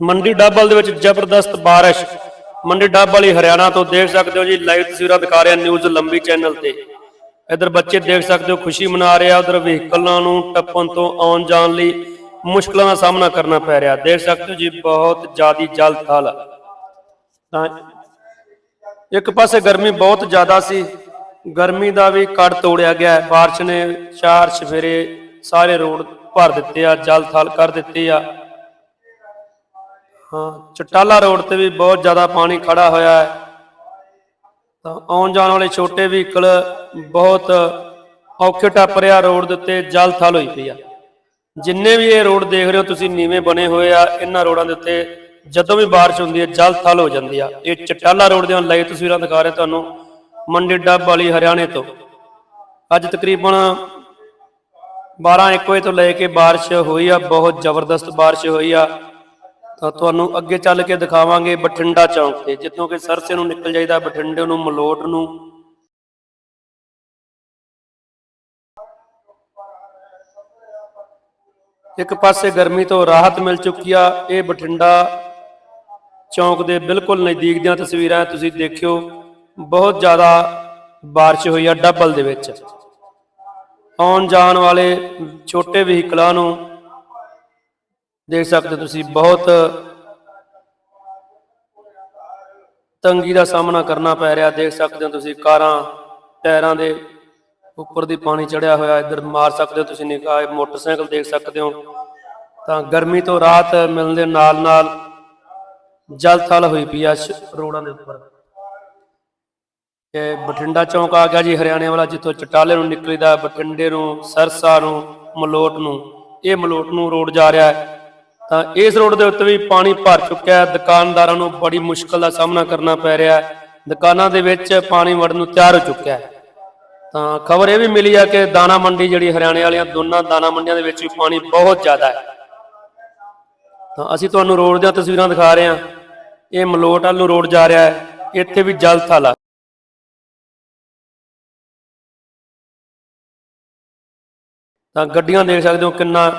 ਮੰਡੀ ਡੱਬਲ ਦੇ ਵਿੱਚ ਜ਼ਬਰਦਸਤ ਬਾਰਿਸ਼। ਮੰਡੀ ਡੱਬ ਵਾਲੀ ਹਰਿਆਣਾ ਤੋਂ ਦੇਖ ਸਕਦੇ ਹੋ ਜੀ ਲਾਈਵ ਤਸਵੀਰਾਂ ਦਿਖਾ ਰਿਹਾ ਨਿਊਜ਼ ਲੰਬੀ ਚੈਨਲ ਤੇ। ਇਧਰ ਬੱਚੇ ਦੇਖ ਸਕਦੇ ਹੋ, ਖੁਸ਼ੀ ਮਨਾ ਰਹੇ, ਉਧਰ ਵਹੀਕਲਾਂ ਨੂੰ ਟੱਪਣ ਤੋਂ ਆਉਣ ਜਾਣ ਲਈ ਮੁਸ਼ਕਲਾਂ ਦਾ ਸਾਹਮਣਾ ਕਰਨਾ ਪੈ ਰਿਹਾ। ਦੇਖ ਸਕਦੇ ਹੋ ਜੀ, ਬਹੁਤ ਜ਼ਿਆਦੀ ਜਲ ਥਲ। ਤਾਂ ਇੱਕ ਪਾਸੇ ਗਰਮੀ ਬਹੁਤ ਜ਼ਿਆਦਾ ਸੀ, ਗਰਮੀ ਦਾ ਵੀ ਕੜ ਤੋੜਿਆ ਗਿਆ ਹੈ। ਬਾਰਿਸ਼ ਨੇ ਚਾਰ ਸਵੇਰੇ ਸਾਰੇ ਰੋਡ ਭਰ ਦਿੱਤੇ ਆ, ਜਲ ਥਲ ਕਰ ਦਿੱਤੇ ਆ। ਹਾਂ, ਚਟਾਲਾ ਰੋਡ ਤੇ ਵੀ ਬਹੁਤ ਜ਼ਿਆਦਾ ਪਾਣੀ ਖੜਾ ਹੋਇਆ ਹੈ। ਤਾਂ ਆਉਣ ਜਾਣ ਵਾਲੇ ਛੋਟੇ ਵਹੀਕਲ ਬਹੁਤ ਔਖੇ ਟੱਪ ਰਿਹਾ ਰੋਡ ਦੇ ਉੱਤੇ, ਜਲ ਥਲ ਹੋਈ ਪਈ ਆ। ਜਿੰਨੇ ਵੀ ਇਹ ਰੋਡ ਦੇਖ ਰਹੇ ਹੋ ਤੁਸੀਂ, ਨੀਵੇਂ ਬਣੇ ਹੋਏ ਆ, ਇਹਨਾਂ ਰੋਡਾਂ ਦੇ ਉੱਤੇ ਜਦੋਂ ਵੀ ਬਾਰਿਸ਼ ਹੁੰਦੀ ਹੈ, ਜਲ ਥਲ ਹੋ ਜਾਂਦੀ ਆ। ਇਹ ਚਟਾਲਾ ਰੋਡ ਦੀਆਂ ਲਾਈਵ ਤਸਵੀਰਾਂ ਦਿਖਾ ਰਹੇ ਤੁਹਾਨੂੰ, ਮੰਡੀ ਡੱਬ ਵਾਲੀ ਹਰਿਆਣੇ ਤੋਂ। ਅੱਜ ਤਕਰੀਬਨ 12 1 ਵਜੇ ਤੋਂ ਲੈ ਕੇ ਬਾਰਿਸ਼ ਹੋਈ ਆ, ਬਹੁਤ ਜ਼ਬਰਦਸਤ ਬਾਰਿਸ਼ ਹੋਈ ਆ। ਤਾਂ ਤੁਹਾਨੂੰ ਅੱਗੇ ਚੱਲ ਕੇ ਦਿਖਾਵਾਂਗੇ ਬਠਿੰਡਾ ਚੌਂਕ ਤੇ ਜਿੱਥੋਂ ਕਿ ਸਰਸੇ ਨੂੰ ਨਿਕਲ ਜਾਈਦਾ ਬਠਿੰਡੇ ਨੂੰ ਮਲੋਟ ਨੂੰ ਇੱਕ ਪਾਸੇ ਗਰਮੀ ਤੋਂ ਰਾਹਤ ਮਿਲ ਚੁੱਕੀ ਆ ਇਹ ਬਠਿੰਡਾ ਚੌਂਕ ਦੇ ਬਿਲਕੁਲ ਨਜ਼ਦੀਕ ਦੀਆਂ ਤਸਵੀਰਾਂ ਤੁਸੀਂ ਦੇਖਿਓ ਬਹੁਤ ਜ਼ਿਆਦਾ بارش ਹੋਈ ਆ ਡੱਬਲ ਦੇ ਵਿੱਚ ਆਉਣ ਜਾਣ ਵਾਲੇ ਛੋਟੇ ਵਹੀਕਲਾਂ ਨੂੰ ਦੇਖ ਸਕਦੇ ਹੋ ਤੁਸੀਂ, ਬਹੁਤ ਤੰਗੀ ਦਾ ਸਾਹਮਣਾ ਕਰਨਾ ਪੈ ਰਿਹਾ। ਦੇਖ ਸਕਦੇ ਹੋ ਤੁਸੀਂ, ਕਾਰਾਂ, ਟਾਇਰਾਂ ਦੇ ਉੱਪਰ ਦੀ ਪਾਣੀ ਚੜਿਆ ਹੋਇਆ, ਇੱਧਰ ਮਾਰ ਸਕਦੇ ਹੋ ਤੁਸੀਂ ਨਿਗਾਹ ਮੋਟਰਸਾਈਕਲ ਦੇਖ ਸਕਦੇ ਹੋ। ਤਾਂ ਗਰਮੀ ਤੋਂ ਰਾਹਤ ਮਿਲਣ ਦੇ ਨਾਲ ਨਾਲ ਜਲ ਥਲ ਹੋਈ ਪਈ ਆ ਸ਼- ਰੋਡਾਂ ਦੇ ਉੱਪਰ। ਇਹ ਬਠਿੰਡਾ ਚੌਂਕ ਆ ਗਿਆ ਜੀ, ਹਰਿਆਣੇ ਵਾਲਾ, ਜਿੱਥੋਂ ਚਟਾਲੇ ਨੂੰ ਨਿਕਲੀਦਾ, ਬਠਿੰਡੇ ਨੂੰ, ਸਰਸਾ ਨੂੰ, ਮਲੋਟ ਨੂੰ। ਇਹ ਮਲੋਟ ਨੂੰ ਰੋਡ ਜਾ ਰਿਹਾ ਹੈ। ਤਾਂ ਇਸ ਰੋਡ ਦੇ ਉੱਤੇ ਵੀ ਪਾਣੀ ਭਰ ਚੁੱਕਿਆ ਹੈ। ਦੁਕਾਨਦਾਰਾਂ ਨੂੰ ਬੜੀ ਮੁਸ਼ਕਲ ਦਾ ਸਾਹਮਣਾ ਕਰਨਾ ਪੈ ਰਿਹਾ ਹੈ। ਦੁਕਾਨਾਂ ਦੇ ਵਿੱਚ ਪਾਣੀ ਵੜਨ ਨੂੰ ਤਿਆਰ ਹੋ ਚੁੱਕਿਆ ਹੈ। ਤਾਂ ਖਬਰ ਇਹ ਵੀ ਮਿਲੀ ਆ ਕਿ ਦਾਣਾ ਮੰਡੀ ਜਿਹੜੀ ਹਰਿਆਣੇ ਵਾਲੀਆਂ ਦੋਨਾਂ ਦਾਣਾ ਮੰਡੀਆਂ ਦੇ ਵਿੱਚ ਵੀ ਪਾਣੀ ਬਹੁਤ ਜ਼ਿਆਦਾ ਹੈ। ਤਾਂ ਅਸੀਂ ਤੁਹਾਨੂੰ ਰੋਡ ਦੀਆਂ ਤਸਵੀਰਾਂ ਦਿਖਾ ਰਹੇ ਹਾਂ। ਇਹ ਮਲੋਟ ਵੱਲ ਨੂੰ ਰੋਡ ਜਾ ਰਿਹਾ ਹੈ। ਇੱਥੇ ਵੀ ਜਲ ਥਲ। ਤਾਂ ਗੱਡੀਆਂ ਦੇਖ ਸਕਦੇ ਹੋ ਕਿੰਨਾ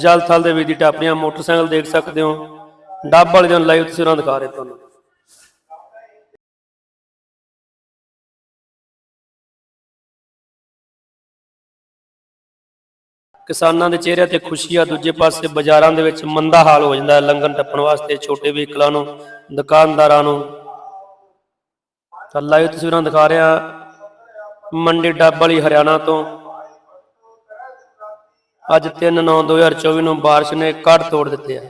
ਜਲ ਥਲ ਦੇ ਵਿੱਚ ਦੀ ਟਾਪਰੀਆਂ ਮੋਟਰਸਾਈਕਲ ਦੇਖ ਸਕਦੇ ਹੋ, ਡੱਬ ਵਾਲੇ ਦੀਆਂ ਲਾਈਵ ਤਸਵੀਰਾਂ ਦਿਖਾ ਰਹੇ ਤੁਹਾਨੂੰ। ਕਿਸਾਨਾਂ ਦੇ ਚਿਹਰਿਆਂ ਤੇ ਖੁਸ਼ੀ ਆ, ਦੂਜੇ ਪਾਸੇ ਬਾਜ਼ਾਰਾਂ ਦੇ ਵਿੱਚ ਮੰਦਾ ਹਾਲ ਹੋ ਜਾਂਦਾ ਹੈ ਲੰਘਣ ਟੱਪਣ ਵਾਸਤੇ ਛੋਟੇ ਵਹੀਕਲਾਂ ਨੂੰ, ਦੁਕਾਨਦਾਰਾਂ ਨੂੰ। ਤਾਂ ਲਾਈਵ ਤਸਵੀਰਾਂ ਦਿਖਾ ਰਿਹਾ ਮੰਡੀ ਡੱਬ ਵਾਲੀ ਹਰਿਆਣਾ ਤੋਂ। ਅੱਜ 3/9/2024 ਨੂੰ ਬਾਰਿਸ਼ ਨੇ ਕੱਟ ਤੋੜ ਦਿੱਤੇ ਆ।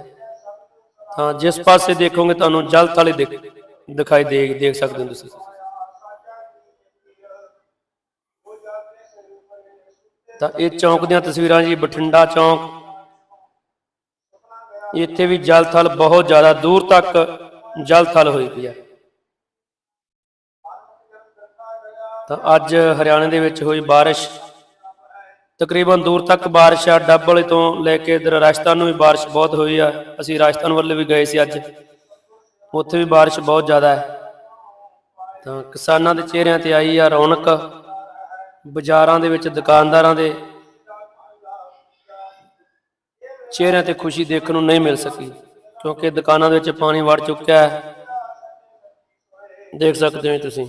ਤਾਂ ਜਿਸ ਪਾਸੇ ਦੇਖੋਗੇ ਤੁਹਾਨੂੰ ਜਲ ਥਾਲੀ ਦਿਖ ਦਿਖਾਈ ਦੇ ਦੇਖ ਸਕਦੇ ਹੋ ਤੁਸੀਂ। ਤਾਂ ਇਹ ਚੌਂਕ ਦੀਆਂ ਤਸਵੀਰਾਂ ਜੀ, ਬਠਿੰਡਾ ਚੌਂਕ। ਇੱਥੇ ਵੀ ਜਲ ਥਲ ਬਹੁਤ ਜ਼ਿਆਦਾ ਦੂਰ ਤੱਕ ਜਲ ਥਲ ਹੋਈ ਪਈ ਹੈ ਤਾਂ ਅੱਜ ਹਰਿਆਣੇ ਦੇ ਵਿੱਚ ਹੋਈ ਬਾਰਿਸ਼। ਤਕਰੀਬਨ ਦੂਰ ਤੱਕ ਬਾਰਿਸ਼ ਆ ਡੱਬ ਵਾਲੇ ਤੋਂ ਲੈ ਕੇ ਇਧਰ ਰਾਜਸਥਾਨ ਨੂੰ ਵੀ ਬਾਰਿਸ਼ ਬਹੁਤ ਹੋਈ ਆ। ਅਸੀਂ ਰਾਜਸਥਾਨ ਵੱਲ ਵੀ ਗਏ ਸੀ ਅੱਜ। ਉੱਥੇ ਵੀ ਬਾਰਿਸ਼ ਬਹੁਤ ਜ਼ਿਆਦਾ ਹੈ। ਤਾਂ ਕਿਸਾਨਾਂ ਦੇ ਚਿਹਰਿਆਂ ਤੇ ਆਈ ਆ ਰੌਣਕ। ਬਾਜ਼ਾਰਾਂ ਦੇ ਵਿੱਚ, ਦੁਕਾਨਦਾਰਾਂ ਦੇ ਚਿਹਰਿਆਂ ਤੇ ਖੁਸ਼ੀ ਦੇਖਣ ਨੂੰ ਨਹੀਂ ਮਿਲ ਸਕੀ, ਕਿਉਂਕਿ ਦੁਕਾਨਾਂ ਦੇ ਵਿੱਚ ਪਾਣੀ ਵੜ ਚੁੱਕਿਆ ਹੈ। ਦੇਖ ਸਕਦੇ ਹੋ ਤੁਸੀਂ।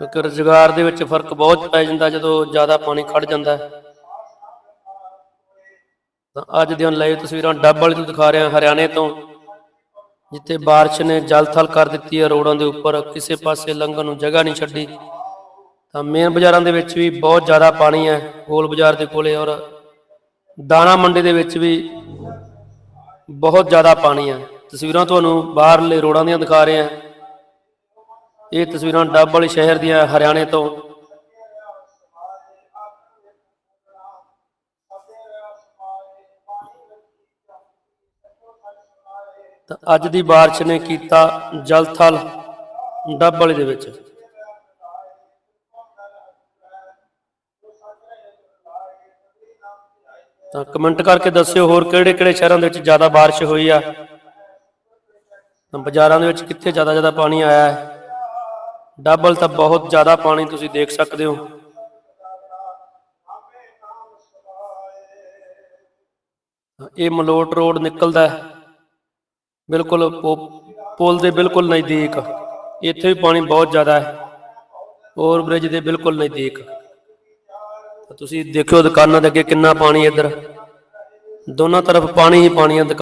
ਕਿਉਂਕਿ ਰੁਜ਼ਗਾਰ ਦੇ ਵਿੱਚ ਫ਼ਰਕ ਬਹੁਤ ਪੈ ਜਾਂਦਾ, ਜਦੋਂ ਜ਼ਿਆਦਾ ਪਾਣੀ ਖੜ ਜਾਂਦਾ ਹੈ। ਤਾਂ ਅੱਜ ਦੀਆਂ ਲਾਈਵ ਤਸਵੀਰਾਂ ਡੱਬ ਵਾਲੀ ਤੋਂ ਦਿਖਾ ਰਿਹਾ ਹਰਿਆਣੇ ਤੋਂ, ਜਿੱਥੇ ਬਾਰਿਸ਼ ਨੇ ਜਲ ਥਲ ਕਰ ਦਿੱਤੀ ਹੈ ਰੋਡਾਂ ਦੇ ਉੱਪਰ, ਕਿਸੇ ਪਾਸੇ ਲੰਘਣ ਨੂੰ ਜਗ੍ਹਾ ਨਹੀਂ ਛੱਡੀ। ਤਾਂ ਮੇਨ ਬਾਜ਼ਾਰਾਂ ਦੇ ਵਿੱਚ ਵੀ ਬਹੁਤ ਜ਼ਿਆਦਾ ਪਾਣੀ ਹੈ, ਗੋਲ ਬਾਜ਼ਾਰ ਦੇ ਕੋਲੇ, ਔਰ ਦਾਣਾ ਮੰਡੀ ਦੇ ਵਿੱਚ ਵੀ ਬਹੁਤ ਜ਼ਿਆਦਾ ਪਾਣੀ ਹੈ। ਤਸਵੀਰਾਂ ਤੁਹਾਨੂੰ ਬਾਹਰਲੇ ਰੋਡਾਂ ਦੀਆਂ ਦਿਖਾ ਰਹੇ ਹਾਂ। ਇਹ ਤਸਵੀਰਾਂ ਡੱਬ ਵਾਲੇ ਸ਼ਹਿਰ ਦੀਆਂ ਹਰਿਆਣੇ ਤੋਂ। ਤਾਂ ਅੱਜ ਦੀ ਬਾਰਿਸ਼ ਨੇ ਕੀਤਾ ਜਲ ਥਲ ਡੱਬ ਵਾਲੇ ਦੇ ਵਿੱਚ। ਤਾਂ ਕਮੈਂਟ ਕਰਕੇ ਦੱਸਿਓ ਹੋਰ ਕਿਹੜੇ ਕਿਹੜੇ ਸ਼ਹਿਰਾਂ ਦੇ ਵਿੱਚ ਜ਼ਿਆਦਾ ਬਾਰਿਸ਼ ਹੋਈ ਆ। ਬਾਜ਼ਾਰਾਂ ਦੇ ਵਿੱਚ ਕਿੱਥੇ ਜ਼ਿਆਦਾ ਜ਼ਿਆਦਾ ਪਾਣੀ ਆਇਆ ਹੈ? ਡਬਲ ਤਾਂ ਬਹੁਤ ਜ਼ਿਆਦਾ ਪਾਣੀ ਤੁਸੀਂ ਦੇਖ ਸਕਦੇ ਹੋ। ਇਹ ਮਲੋਟ ਰੋਡ ਨਿਕਲਦਾ ਹੈ। ਬਿਲਕੁਲ ਪੁਲ ਦੇ ਬਿਲਕੁਲ ਨਜ਼ਦੀਕ। ਇੱਥੇ ਵੀ ਪਾਣੀ ਬਹੁਤ ਜ਼ਿਆਦਾ ਹੈ। ਓਵਰ ਬ੍ਰਿਜ ਦੇ ਬਿਲਕੁਲ ਨਜ਼ਦੀਕ। ਤੁਸੀਂ ਦੇਖਿਓ ਦੁਕਾਨਾਂ ਦੇ ਅੱਗੇ ਕਿੰਨਾ ਪਾਣੀ ਇੱਧਰ। ਦੋਨਾਂ ਤਰਫ ਪਾਣੀ ਹੀ ਪਾਣੀ ਹੈ। ਦੁਕਾ-